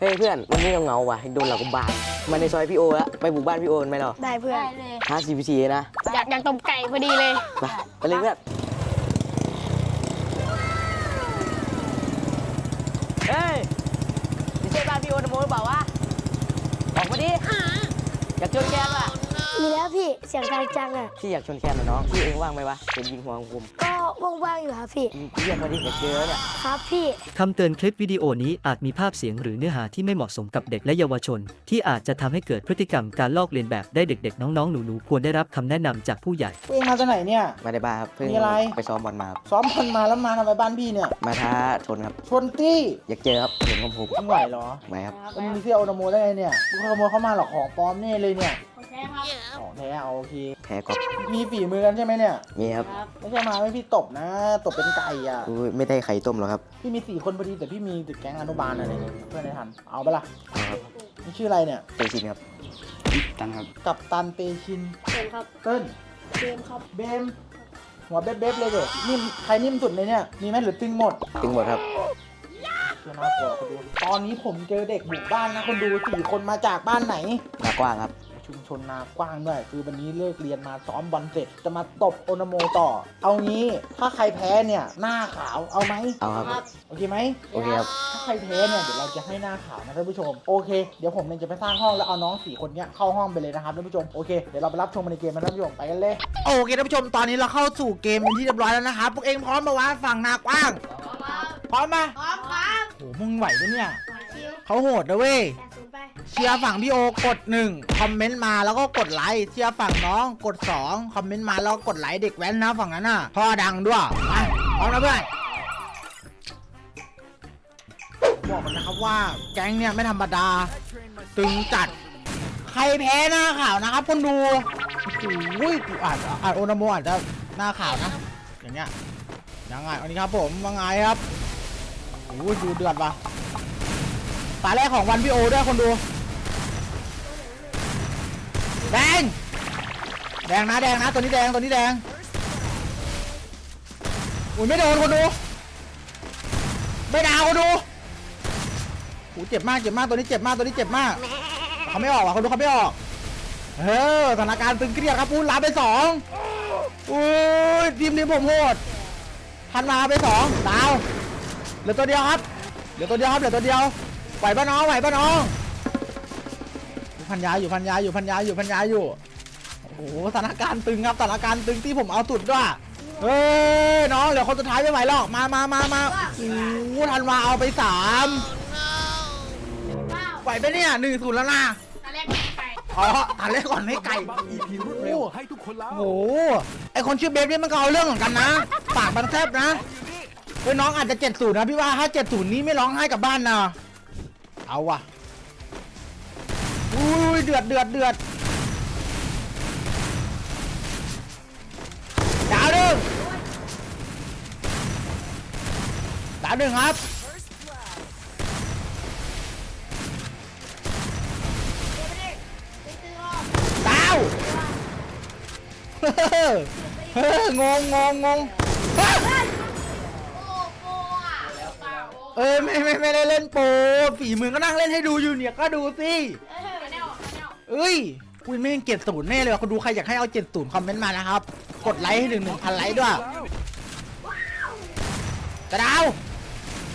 เฮ้ยเพื่อนวันนี้เราเหงาว่ะโดนหลักบาทมาในซอยพี่โอละไปบุกบ้านพี่โอกันไหมเราได้เพื่อนได้เลยห้าซีพีซีนะอยากอยากต้มไก่พอดีเลยไปไปเลยเพื่อนเฮ้ยนี่ใช่บ้านพี่โอนโมหรือเปล่าวะออกมาดิอยากชนแกนว่ะ มีแล้วพี่เสียงดังจังอะพี่อยากชนแคนเหรอน้องพี่เองว่างไหมวะเป็นยิงหัวของผมก็ว่างๆอยู่ครับพี่เรียกมาดิอยากเจอเนี่ยครับพี่คำเตือนคลิปวิดีโอนี้อาจมีภาพเสียงหรือเนื้อหาที่ไม่เหมาะสมกับเด็กและเยาวชน ที่อาจจะทำให้เกิดพฤติกรรมการลอกเลียนแบบได้เด็กๆ น้องๆหนูๆควรได้รับคำแนะนำจากผู้ใหญ่ตัวเองมาจากไหนเนี่ยมาในบ้านครับเพิ่งมีอะไรไปซ้อมบอลมาครับซ้อมบอลมาแล้วมาทำไมบ้านพี่เนี่ยมาท้าชนครับชนตี้อยากเจอครับเห็นของผมมึงไหวเหรอไหมครับแล้วมึงมีเสื้อโอนาโมได้ไงเนี่ยมึงขโมยเข้ามาเหรอของปลอมแน่เลยเนี่ย แท้ครับของแท้เอาโอเคแพ้กอบมีฝีมือกันใช่ไหมเนี่ย นี่ครับไม่ใช่มาไม่พี่ตบนะ ตบเป็นไก่อะ อุ้ยไม่ได้ไข่ต้มหรอกครับพี่มีสี่คนพอดีแต่พี่มีติดแก๊งอนุบาลอะไรเนี่ยเพื่อนในทัน เอาปะล่ะเอาครับนี่ชื่ออะไรเนี่ยเตชินครับตันครับ กับตันเตชินเป็นครับเติ้ลเกมครับเบม หัวเบ๊บๆเลยเด็นิ่มใครนิ่มสุดเลยเนี่ย มีไหมหรือตึงหมด ตึงหมดครับ เชื่อน่ากลัวคนดู ตอนนี้ผมเจอเด็กบุกบ้านนะคนดูสี่คนมาจากบ้านไหนหน้ากว้างครับ ชุมชนนากว้างด้วย คือวันนี้เลิกเรียนมาซ้อมบอลเสร็จจะมาตบโอนาโมต่อ เอางี้ถ้าใครแพ้เนี่ยหน้าขาวเอาไหมเอาครับ โอเคไหมโอเคครับ ถ้าใครแพ้เนี่ยเดี๋ยวเราจะให้หน้าขาวนะท่านผู้ชมโอเคเดี๋ยวผมเนี่ยจะไปสร้างห้องแล้วเอาน้องสี่คนเนี้ยเข้าห้องไปเลยนะครับท่านผู้ชมโอเคเดี๋ยวเราไปรับชมกันในเกมนะท่านผู้ชมไปกันเลยโอเคท่านผู้ชมตอนนี้เราเข้าสู่เกมเป็นที่เรียบร้อยแล้วนะครับพวกเองพร้อมมาวะฝั่งนากว้าง พร้อมไหมพร้อมครับโหมึงไหวปะเนี่ยชิวเขาโหดนะเว้ยแปดศูนย์ไป เชียร์ฝั่งพี่โอกดหนึ่งคอมเมนต์มาแล้วก็กดไลค์เชียร์ฝั่งน้องกดสองคอมเมนต์มาแล้วก็กดไลค์เด็กแว้นนะฝั่งนั้นน่ะพ่อดังด้วยไปพร้อมนะเพื่อนบอกกันนะครับว่าแก๊งเนี่ยไม่ธรรมดา ตึงจัด ใครแพ้หน้าข่าวนะครับคนดูโอ้โหกูอาจอาจโอนาโมอาจจะหน้าข่าวนะ อย่างเงี้ยยังไงอันนี้ครับผมว่าไงครับโอ้ยดูเดือดว่ะตาแรกของวันพี่โอด้วยคนดู แดง แดงนะแดงนะตัวนี้แดงตัวนี้แดง อุ้ยไม่โดนคนดู ไม่ดาวคนดูโอ้เจ็บมากเจ็บมากตัวนี้เจ็บมากตัวนี้เจ็บมากเขาไม่ออกว่ะคนดูเขาไม่ออกเออสถานการณ์ตึงเครียดครับพูดลาไปสองอุ้ยทีมนี้ผมโหดพันมาไปสองดาวเหลือตัวเดียวครับเหลือตัวเดียวครับเหลือตัวเดียวไหวปะน้องไหวปะน้อง พันยาอยู่พันยาอยู่พันยาอยู่พันยาอยู่โอ้โหสถานการณ์ตึงครับสถานการณ์ตึงที่ผมเอาสุดด้วยเฮ้ยน้องเหลือคนสุดท้ายไม่ไหวหรอกมามามามาโอ้โหทันมาเอาไปสามไหวปะเนี่ยหนึ่งศูนย์แล้วนะตอนแรกไม่ไปอ๋อตัดเล็กก่อนไม่ไก่ EP รวดเร็วให้ทุกคนแล้วโอ้โหไอคนชื่อเบฟนี่มันก็เอาเรื่องเหมือนกันนะ ปากมันแซบนะเฮ้ยน้องอาจจะเจ็ดศูนย์นะพี่ว่าถ้าเจ็ดศูนย์นี้ไม่ร้องไห้กลับบ้านนะเอาว่ะ อุ้ยเดือดเดือดเดือดดาวหนึ่งดาวหนึ่งครับดาวเฮ้งงงงงงฮะโอ้โหอะเปล่าโอ้เอ้ยไม่ไม่ไม่ได้เล่นโปรฝีมือก็นั่งเล่นให้ดูอยู่เนี่ยก็ดูสิ เอ้ยคุยไม่เก็บศูนย์แน่เลยว่ะคนดูใครอยากให้เอาเจ็ดศูนย์คอมเมนต์มานะครับ กดไลค์ให้ถึงหนึ่งพันไลค์ด้วยกระดาว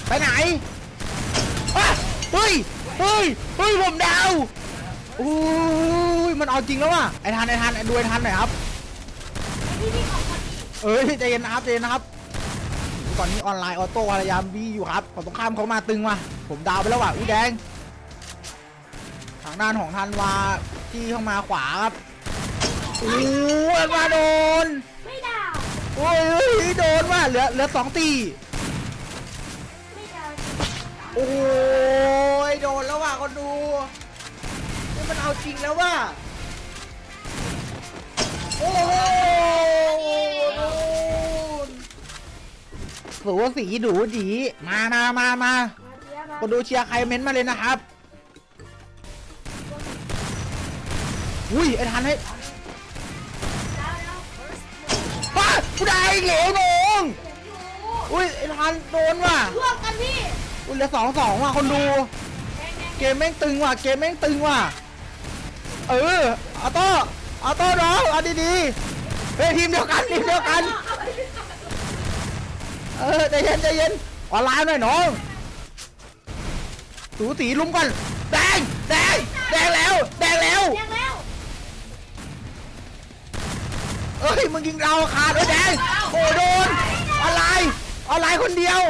ไปไหนอะเฮ้ยเฮ้ยเฮ้ยผมดาวอุ้ยมันเอาจริงแล้วว่ะไอ้ทันไอ้ทันไอ้ดูไอ้ทันหน่อยครับเอ้ยใจเย็นนะครับใจเย็นนะครับตอนนี้ออนไลน์ออโต้พยายามบีอยู่ครับฝั่งตรงข้ามเขามาตึงว่ะผมดาวไปแล้วว่ะอุ้ยแดงางด้านของทันวาที่เข้ามาขวาครับโอ้ยมาโดนไม่ดาวโอ้ยโดนว่ะเหลือเหลือสองตีไม่ดาวโอ้ยโดนแล้วว่ะคนดูนี่มันเอาจริงแล้วว่ะโอ้โหโดนสูสีดูดีมามามามามาคนดูเชียร์ใครเม้นต์มาเลยนะครับ อุ้ยไอ้ทันให้ดาวแล้วป้าผู้ใดเหลวหนงเห็นอยู่อุ้ยไอ้ทันโดนว่ะร่วมกันพี่อุ้ยเหลือสองสองว่ะคนดูแดงแดงเกมแม่งตึงว่ะเกมแม่งตึงว่ะเออออโต้ออโต้น้องเอาดีๆเฮ้ยทีมเดียวกันทีมเดียวกัน เออใจเย็นใจเย็นออนไลน์หน่อยน้องสูสีลุมกันแดงแดงแดงแล้วแดงแล้วยังแล้ว เอ้ยมึงยิงเราขาดเลยแดงโอ้โดนออนไลน์ออนไลน์คนเดียว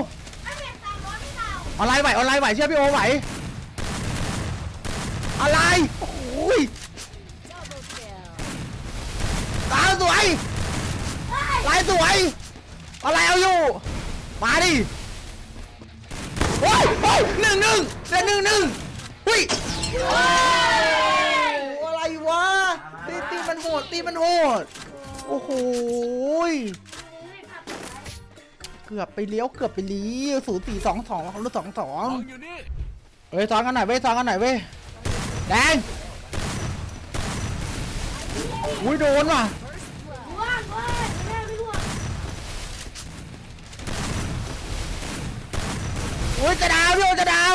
ไอ้เห็นตามรถที่เราอนไลน์ไหวออนไลน์ไหวเชื่อพี่โอไหวออนไลน์โอ้ยตาสวยลายสวยออนไลน์เอาอยู่มาดิโอ้ยโอ้ยหนึ่งหนึ่งเล่นหนึ่งหนึ่งเฮ้ยโอ้ยอะไรวะตีตีมันโหดตีมันโหด โอ้โหยเกือบไปเลี้ยวเกือบไปเลี้ยวศูนย์สี่สองสองเขาลุ้สองสองของอยู่นี่เฮ้ยซ้อนกันหน่อยเว้ยซ้อนกันหน่อยเว้ยแดงอุ้ยโดนว่ะว่างเว้ยไม่ได้ไม่ร่วงอุ้ยจะดาวพี่โอจะดาว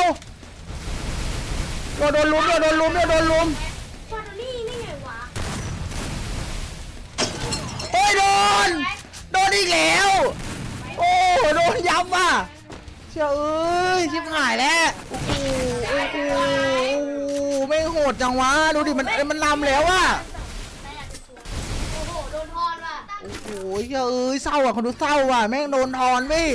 โดนโดนลุมโดนโดนลุมโดนโดนลุม ยโดน โดนอีกแล้ว โอ้โดนย้ำว่ะเชื่อเอ้ยชิบหายแล้วโอ้โหโอ้โหโอ้โหไม่โหดจังวะดูดิมันมันนำแล้วว่ะโอ้โหโดนทอนว่ะโอ้โหเชื่อเอ้ยเศร้าอะคนดูเศร้าอะแม่งโดนทอนเว้ย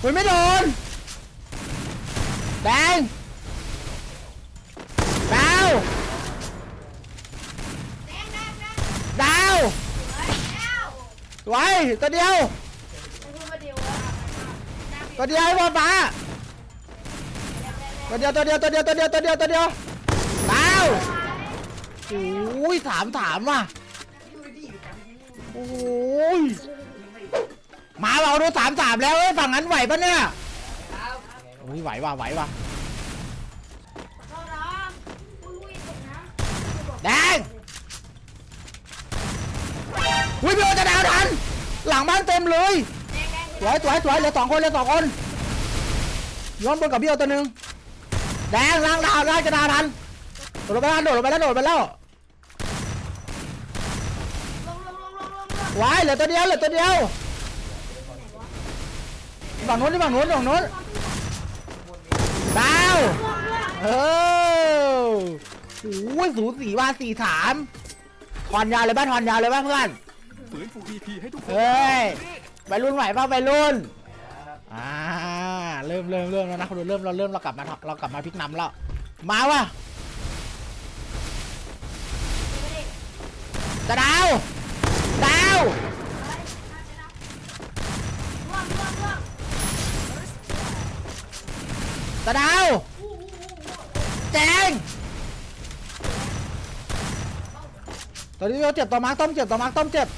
เฮ้ยไม่โดนแดงดาว ดาวแล้วไว้ตัวเดียวไม่พูดมาเดียววะตัวเดียวไอ้บอฟ้าตัวเดียวตัวเดียวตัวเดียวตัวเดียวตัวเดียวตัวเดียวดาวโอ้ยถามถามว่ะโอ้ยมาเราดูสามสามแล้วเอ้ยฝั่งนั้นไหวปะเนี่ยโอ้ยไหวว่ะไหวว่ะเข้าน้ำ อุ้ยตกน้แดงวิพี่โอจะดาวทัน หลังบ้านเต็มเลยสวยสวยสวยเหลือสองคนเหลือสองคนย้อนบนกับพี่โอตัวหนึ่งแดงล่างดาวล่างจะดาวทันโดดลงไปแล้วโดดลงไปแล้วโดดไปแล้วลงลงลงลงลงลงวายเหลือตัวเดียวเหลือตัวเดียวฝั่งนู้นที่ฝั่งนู้นฝั่งนู้นดาวเออโอ้ยสูสีว่าสี่สามทอนยาวเลยบ้านทอนยาวเลยบ้านเพื่อน นฟู EP ให้ทุกคนเฮ้ยไปรุ่นไหวป่ะไปรุ่น อ่า เริ่มเริ่มเริ่มแล้วนะคุณดูเริ่มเราเริ่มเรากลับมาเรากลับมาพลิกนำแล้ว มาว่ะจะดาวดาวร่วงร่วงร่วงจะดาวแจงตัวนี้เราเจ็บตัวมาร์คต้มเจ็บตัวมาร์คต้มเจ็บ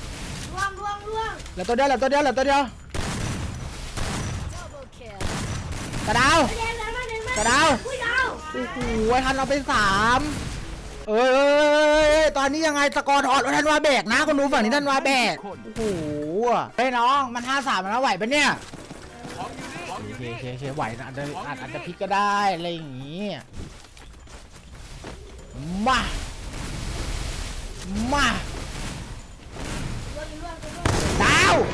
ร่วงร่วงร่วง เหลือตัวเดียวเหลือตัวเดียวเหลือตัวเดียวจะดาวแดงแดงมาแดงมาจะดาวอุ้ยดาวโอ้โหทันเอาไปสามเอ้ยตอนนี้ยังไงสกอร์ถอดทันวาแบกนะคนดูฝั่งนี้ทันวาแบกโอ้โหเฮ้ยน้องมันห้าสามแล้วไหวปะเนี่ยของอยู่นี่ของอโอยู่เคนี่โอเคโอเคไหวนะอาจจะอาจอาจจะพลิกก็ได้อะไรอย่างงี้มามา ดาว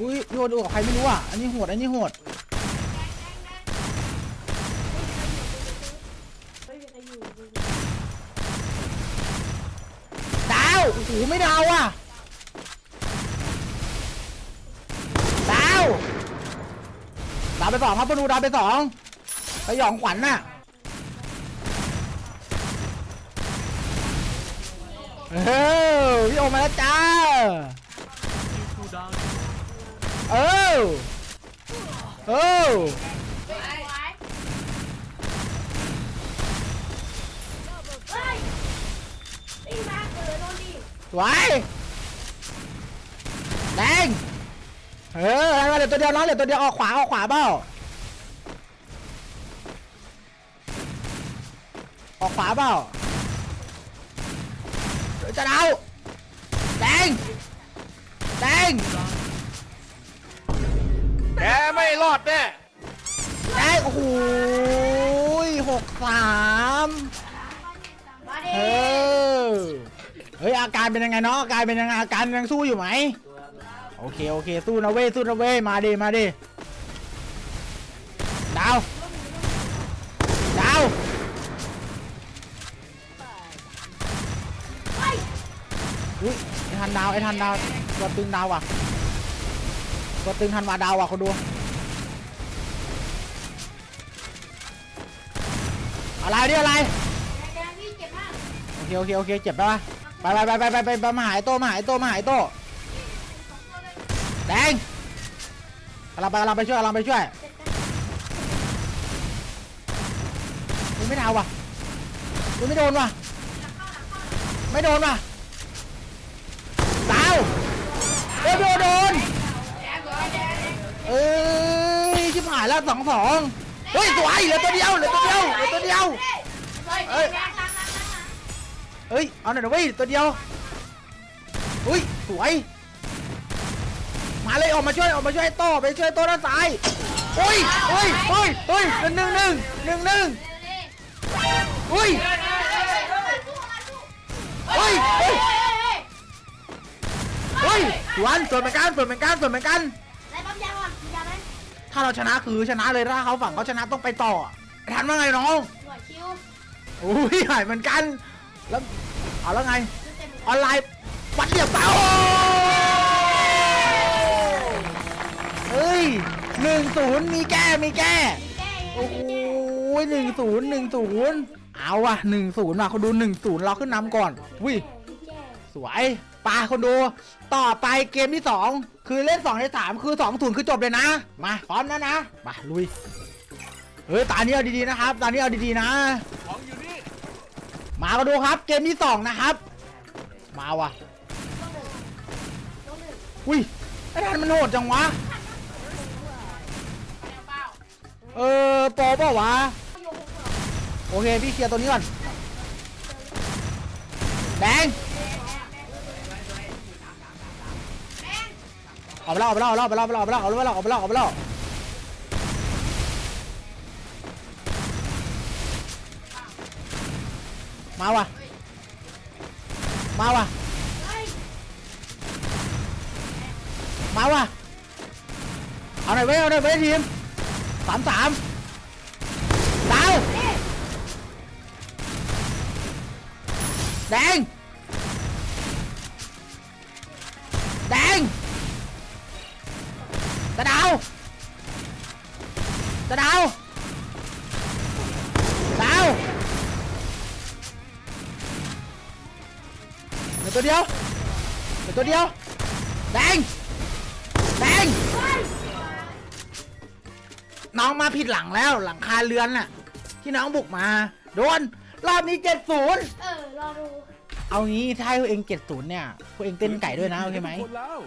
อุ้ยพี่โอดูกับใครไม่รู้อะ อันนี้โหด อันนี้โหด ดาว โอ้โห ไม่ดาวอะ ดาว ดาวไปสองครับปนูดาวไปสองไปหยองขวัญน่ะ เออพี่โอมาแล้วจ้าคูดาเออเออเฮ้ยตีมาเกิดโดนดิสวยแดงเออเหลือตัวเดียวน้องเหลือตัวเดียวออกขวาออกขวาเปล่าออกขวาเปล่า จะเอาแดงแดงแกไม่รอดแน่แดงโอ้โหหกสามเออเฮ้ยอาการเป็นยังไงเนาะอาการเป็นยังไงอาการยังสู้อยู่ไหมโอเคโอเคสู้นะเว้สู้นะเว้มาดีมาดี ไอ้ทันดาวไอ้ทันดาวตัวตึงดาวอะตัวตึงทันวาดาวอะคนดูอะไรเนี่ยอะไรแดงพี่เจ็บมากโอเคโอเคโอเคเจ็บปะไปไปไปไปไปไปไปมาหายโตมาหายโตมาหายโตแดงกำลังไปกำลังไปช่วยกำลังไปช่วยมึงไม่เอาว่ะมึงไม่โดนว่ะไม่โดนว่ะดาว เอ้ยโดนโดนเอ้ยชิบหายแล้วสองสองเฮ้ยสวยเหลือตัวเดียวเหลือตัวเดียวเหลือตัวเดียวเฮ้ยเอ้ยเอาหน่อยนะเว้ยตัวเดียวอุ้ยสวยมาเลยออกมาช่วยออกมาช่วยโต้ไปช่วยโต้ด้านซ้ายอุ้ยอุ้ยอุ้ยอุ้ยหนึ่งหนึ่งหนึ่งหนึ่งหนึ่งอุ้ยอุ้ยอุ้ย อุ้ยสวนสวนเหมือนกันสวนเหมือนกันสวนเหมือนกันอะไรปั๊มยาก่อนยาไหมถ้าเราชนะคือชนะเลยถ้าเขาฝั่งเขาชนะต้องไปต่อทันว่าไงน้องหัวคิ้วอุ้ยหายเหมือนกัน แล้วเอาแล้วไงออนไลน์วัดเดียบเป้าเฮ้ยหนึ่งศูนย์มีแก้มีแก้ แก้โอ้โหหนึ่งศูนย์หนึ่งศูนย์เอาว่ะหนึ่งศูนย์ว่ะคนดูหนึ่งศูนย์เราขึ้นนำก่อนวิสวย ปาคนดูต่อไปเกมที่สองคือเล่นสองในสามคือสองศูนย์คือจบเลยนะ มาพร้อมนะนะมาลุยเฮ้ยตานี้เอาดีๆนะครับตานี้เอาดีๆนะ ของอยู่นี่มาก็ดูครับ เกมที่สองนะครับ มาว่ะอุ้ยไอ้ทันมันโหดจังวะเออโปรเปล่าวะโอเคพี่เคลียร์ตัวนี้ก่อนแดง ออกไปแล้วออกไปแล้วออกไปแล้วออกไปแล้วออกไปแล้วออกไปแล้วออกมาแล้วมาวะมาวะมาวะเอาหน่อยเว้ยเอาหน่อยเว้ยทีมสามสามดาวแดง ตัวเดียว แดง แดง น้องมาผิดหลังแล้วหลังคาเรือนน่ะ ที่น้องบุกมา โดน รอบนี้เจ็ดศูนย์เออ รอดู เอางี้ถ้าให้พวกเองเจ็ดศูนย์เนี่ย พวกเองเต้นไก่ด้วยนะโอเคไหม คนแล้ว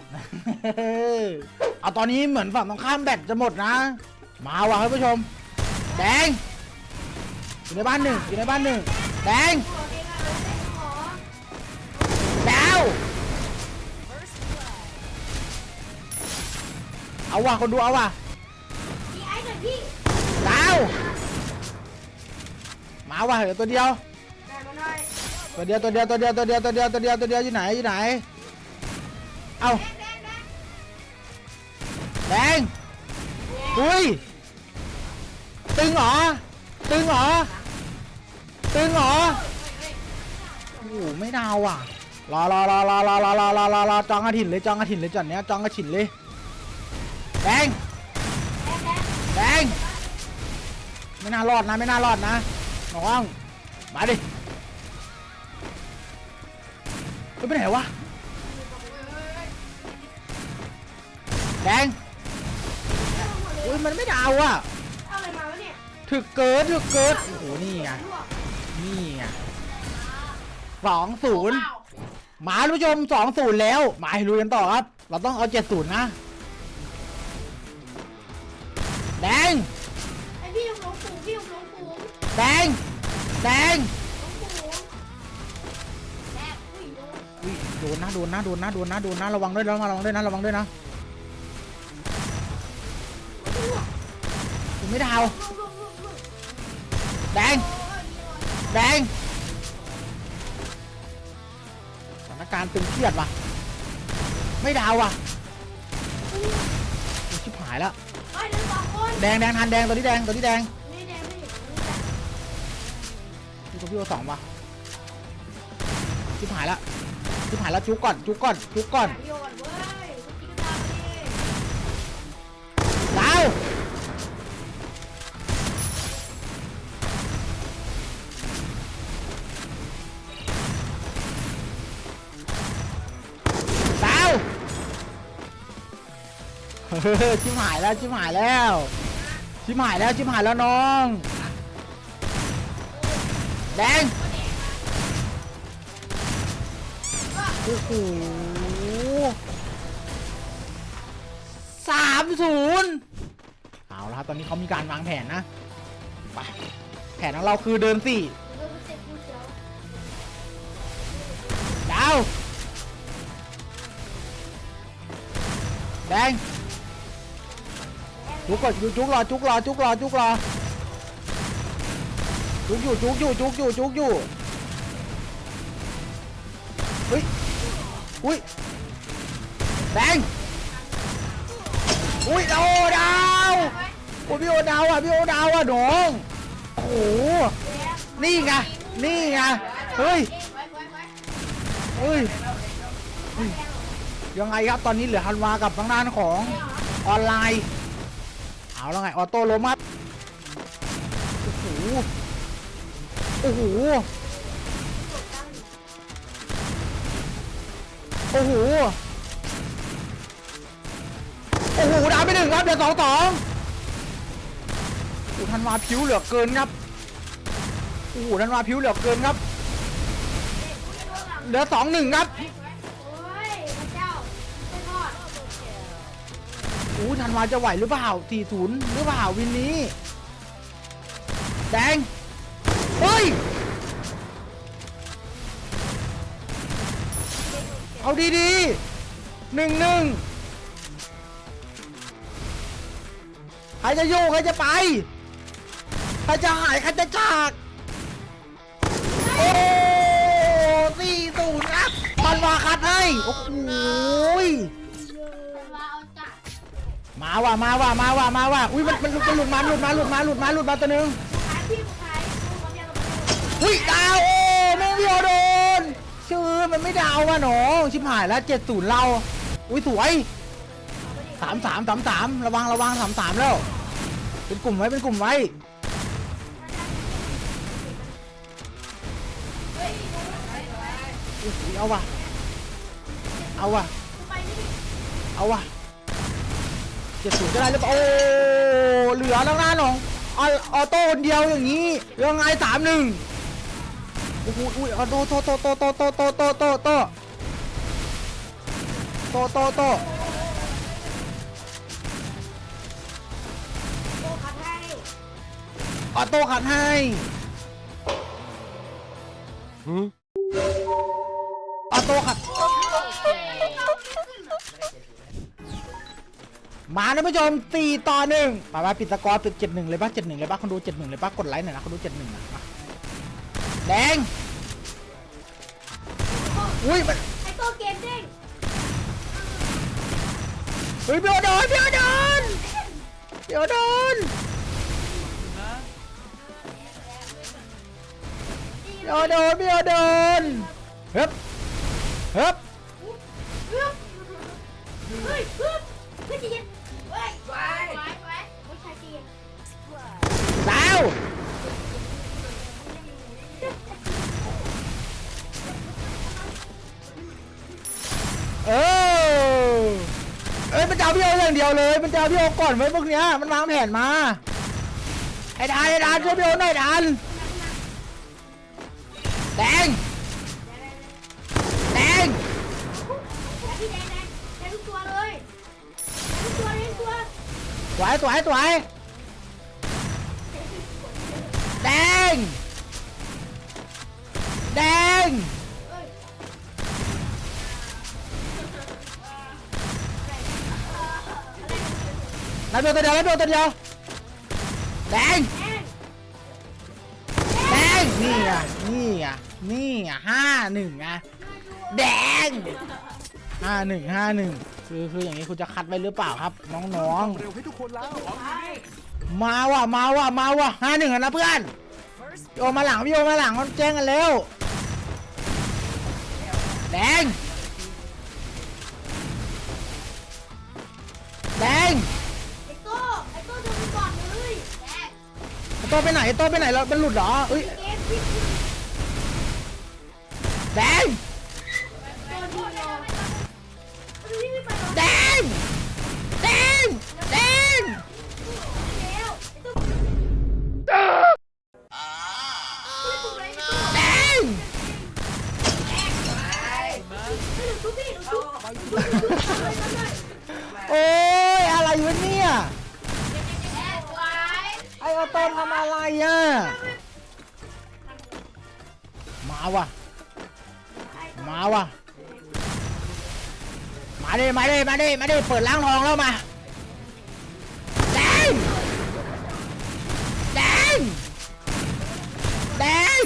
เอาตอนนี้เหมือนฝั่งตรงข้ามแบตจะหมดนะ มาว่ะท่านผู้ชม แดง อยู่ในบ้านหนึ่งอยู่ในบ้านหนึ่งแดง เอาว่ะคนดูเอาว่ะพี่ไอ้หน่อยพี่ดาวมาว่ะเหลือตัวเดียวได้มาหน่อยตัวเดียวตัวเดียวตัวเดียวตัวเดียวตัวเดียวตัวเดียวตัวเดียวอยู่ไหนอยู่ไหน เอาแดงแดงแดงแดงอุ้ยตึงเหรอตึงเหรอตึงเหรอโอ้โหไม่ดาวอะรอรอรอรอรอรอรอรอรอรอจองกระถิ่นเลยจองกระถิ่นเลยจอนเนี้ยจองกระถิ่นเลย แดงแดงไม่น่ารอดนะไม่น่ารอดนะน้องมาดิเฮ้ยไปไหนวะแดงอุ้ยมันไม่ดาวอะเอาอะไรมาวะเนี่ยถึกเกิดถึกเกิดโอ้โหนี่ไงนี่ไงสองศูนย์มาท่านผู้ชมสองศูนย์แล้วมาให้รู้กันต่อครับ เราต้องเอาเจ็ดศูนย์นะ งไอพี่หลงฝูงพี่หลงฝูงแดงแดงหลงฝูงแดงอุ้ยโดนอุ้ยโดนนะโดนนะโดนนะโดนนะโดนนะระวังด้วยนะระวังด้วยนะระวังด้วยนะไม่ดาวแดงแดงสถานการณ์ตึงเครียดว่ะไม่ดาวว่ะโอ้ยชิบหายแล้ว แดงแดงทันแดงตัวนี้แดงตัวนี้แดงนี่แดงพี่นี่ตัวพี่โอสองว่ะชิบหายแล้วชิบหายแล้วจุกก่อนจุกก่อนจุกก่อนโยนเว้ยเมื่อกี้ก็ตามมาดิดาวดาวเฮ้ยชิบหายแล้วชิบหายแล้ว ชิบหายแล้วชิบหายแล้วน้อง แดงโอ้โหสามศูนย์เอาละครับตอนนี้เขามีการวางแผนนะไปแผนของเราคือเดินสี่ดาวแดง จุกก่อนจุกจุกรอจุกรอจุกรอจุกรอจุกอยู่จุกอยู่จุกอยู่จุกอยู่เฮ้ยอุ้ยแดงอุ้ยโอ้ดาวโอ้พี่โอดาวอะพี่โอดาวอะน้องโอ้โหนี่ไงนี่ไงเฮ้ยเฮ้ยยังไงครับตอนนี้เหลือฮันวากับทางด้านของออนไลน์ เอาแล้วไง ออโต้โลมัสโอ้โห โอ้โห โอ้โห โอ้โห ดาวไปหนึ่งครับ เดี๋ยวสองสองโอ้โหธันวาผิวเหลือเกินครับ โอ้โหธันวาผิวเหลือเกินครับ เหลือสองหนึ่งครับ อู้ธันวาจะไหวหรือเปล่าสี่ศูนย์หรือเปล่าวินนี้ แดงเฮ้ย เอาดีๆหนึ่งหนึ่งใครจะอยู่ใครจะไป ใครจะหาย ใครจะจาก โอ้สี่ศูนย์ครับธันวาคัดให้ โอ้โหย มาว่ะมาว่ะมาว่ะมาว่ะอุ้ยมันมันมันหลุดมาหลุดมาหลุดมาหลุดมาหลุดมาตัวหนึงขายพี่กูขายกูกับเมียกับเมียอุ้ยดาวโอ้แม่งพี่โอโดนชื่อมันไม่ดาวว่ะหนองชิบหายแล้วเจ็ดศูนย์เราอุ้ยสวยสามสามสามสามระวังระวังสามสามแล้ว เป็นกลุ่มไว้เป็นกลุ่มไว้อุ้ยเอาว่ะเอาว่ะเอาว่ะ จ็ดศูนย์จะได้หรือเปล่าโอ้เหลือแล้วนะหนองอออโต้คนเดียวอย่างนี้ยังไงสามหนึ่งโอ้โหอุ้ยออโต้โตโตโตโตโตโตโตโตโตโตโตโตโกขัดให้ออโต้ขัดให้ออโต้ขัด มาท่านผู้ชม4ต่อ1มามาปิดสกอร์ปิด7 1เลยป่ะ7 1เลยป่ะคนดู7 1เลยป่ะกดไลค์หน่อยนะคนดู7 1นะมาแดงอุ้ยมันไอ้ตัวเกมเด้งเฮ้ยพี่โอโดนพี่โอโดนพี่โอโดนพี่โอโดนพี่โอโดนเฮ้ยเฮ้ย เออเอ้ยมันจะเอาพี่โออย่างเดียวเลย มันจะเอาพี่โอก่อนไว้พวกเนี้ยมันวางแผนมาไอ้ดานไอ้ดานช่วยพี่โอหน่อยดานแดงแดงแล้วพี่แดงแดงแดงทุกตัวเลยทุกตัวเลยทุกตัวสวยสวยสวยแดงแดง รับโดนตัวเดียวรับโดนตัวเดียวแดงแดงนี่ไะนี่ไะนี่ไะห้าหนึ่งไงแดงห้าหนึ่งห้าหนึ่งคือคืออย่างนี้คุณจะคัดไปหรือเปล่าครับ น้องๆเร็วให้ทุกคนแล้วมาว่ะมาว่ะมาว่ะห้าหนึ่งนะเพื่อนโยมาหลังพี่โยมาหลังมันแจ้งกันเร็วแดงแดง โตไปไหนโตไปไหนแล้วมันหลุดเหรอเอ้ยแดงแดงแดงแดงแด อโต้ทำอะไรอะ มาว่ะ มาว่ะ มาดิ มาดิ มาดิ มาดิ เปิดล้างทองแล้วมา แดง แดง แดง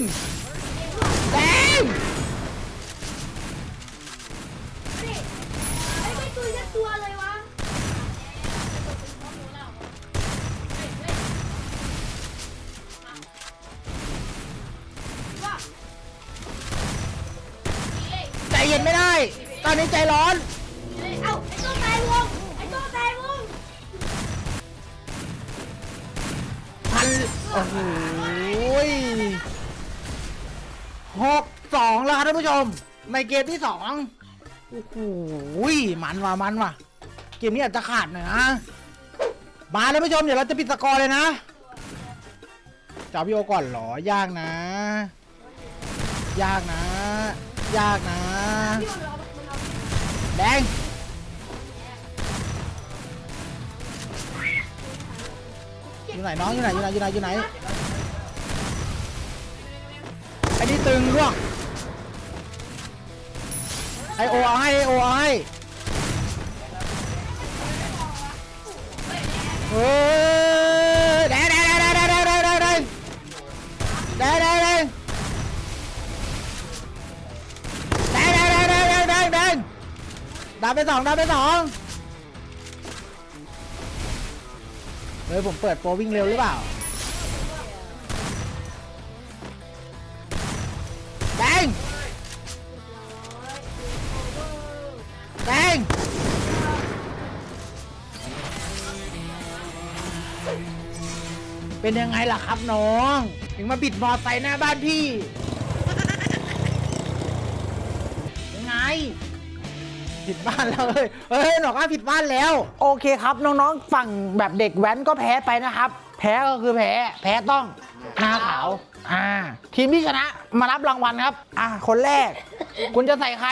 โอ้โหหกสองแล้วครับท่านผู้ชม ในเกมที่สองโอ้โหมันว่ะมันว่ะ เกมนี้อาจจะขาดหน่อยนะ มาแล้วผู้ชม เดี๋ยวเราจะปิดสกอร์เลยนะจับพี่โอก่อนหรอยากนะ ยากนะ ยากนะ แดง อยู่ไหนน้องอยู่ไหนอยู่ไหนอยู่ไหนอยู่ไหนไอ้นี่ตึงร่วงไอโอไอโอไอโเอ้เด้ได้ได้ได้ได้ได้ได้ได้ได้ได้ได้ได้ได้ได้ได้ได้ด้ได้ได้ปสองดาบไปสอง ฮ้ยผมเปิดโปรวิ่งเร็วหรือเปล่าแดงแดงเป็นยังไงล่ะครับน้อง ถึงมาบิดมอไซค์หน้าบ้านพี่ ยังไง ผิดบ้านแล้วเฮ้ยเฮ้ยหนอกว่าผิดบ้านแล้ว โอเคครับน้องๆฝั่งแบบเด็กแว้นก็แพ้ไปนะครับ แพ้ก็คือแพ้ แพ้ต้องหน้าขาวอ่าทีมที่ชนะมารับรางวัลครับ อะคนแรก คุณจะใส่ใคร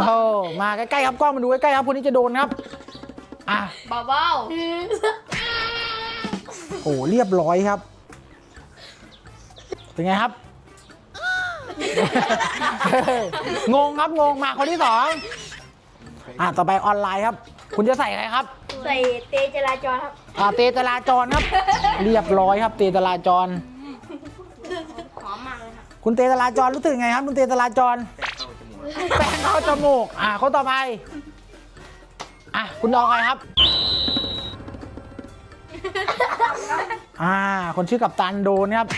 โอ้มาใกล้ๆครับกล้องมาดูใกล้ๆครับคนนี้จะโดนครับอะเบาโอ้เรียบร้อยครับ เป็นไงครับงงครับงงมาคนที่สอง อะต่อไปออนไลน์ครับ คุณจะใส่ใครครับใส่เตจราจรครับ อ่าเตจราจรครับ เรียบร้อยครับเตจราจรๆหอมมากเลยครับคุณเตจราจรรู้สึกไงครับ คุณเตจราจรแป้งเข้าจมูกอะคนต่อไปอะคุณรอใครครับ อ่า คนชื่อกัปตันโดนครับ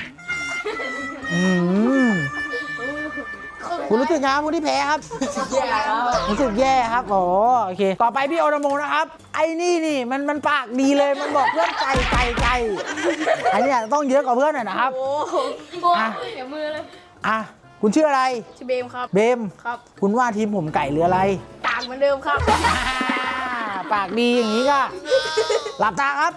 อืม คุณรู้สึกไงครับคุณที่แพ้ครับ รู้สึกแย่ครับโอ้โอเค ต่อไปพี่โอนาโมนะครับ ไอ้นี่นี่มันมันปากดีเลยมันบอกเพื่อนไก่ไก่ไก่อันนี้อาจจะต้องเยอะกว่าเพื่อนหน่อยนะครับอะเดี๋ยวมือเลยอะคุณชื่ออะไร ชื่อเบมครับ เบม ครับ คุณว่าทีมผมไก่หรืออะไร ต่างเหมือนเดิมครับ อ่าปากดีอย่างนี้ก็ หลับตาครับ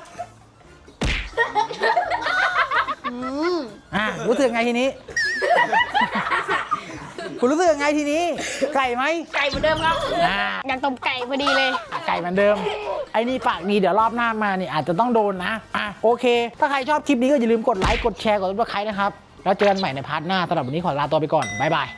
อะรู้สึกไงทีนี้ คุณรู้สึกยังไงทีนี้ ไก่ไหม ไก่เหมือนเดิมครับอ่า อยากตบไก่พอดีเลย ไก่เหมือนเดิม ไอ้นี่ปากดีเดี๋ยวรอบหน้ามานี่อาจจะต้องโดนนะ อะโอเค ถ้าใครชอบคลิปนี้ก็อย่าลืมกดไลค์ กดแชร์ กดซับสไครต์นะครับ แล้วเจอกันใหม่ในพาร์ทหน้าสำหรับวันนี้ขอลาตัวไปก่อน บ๊ายบาย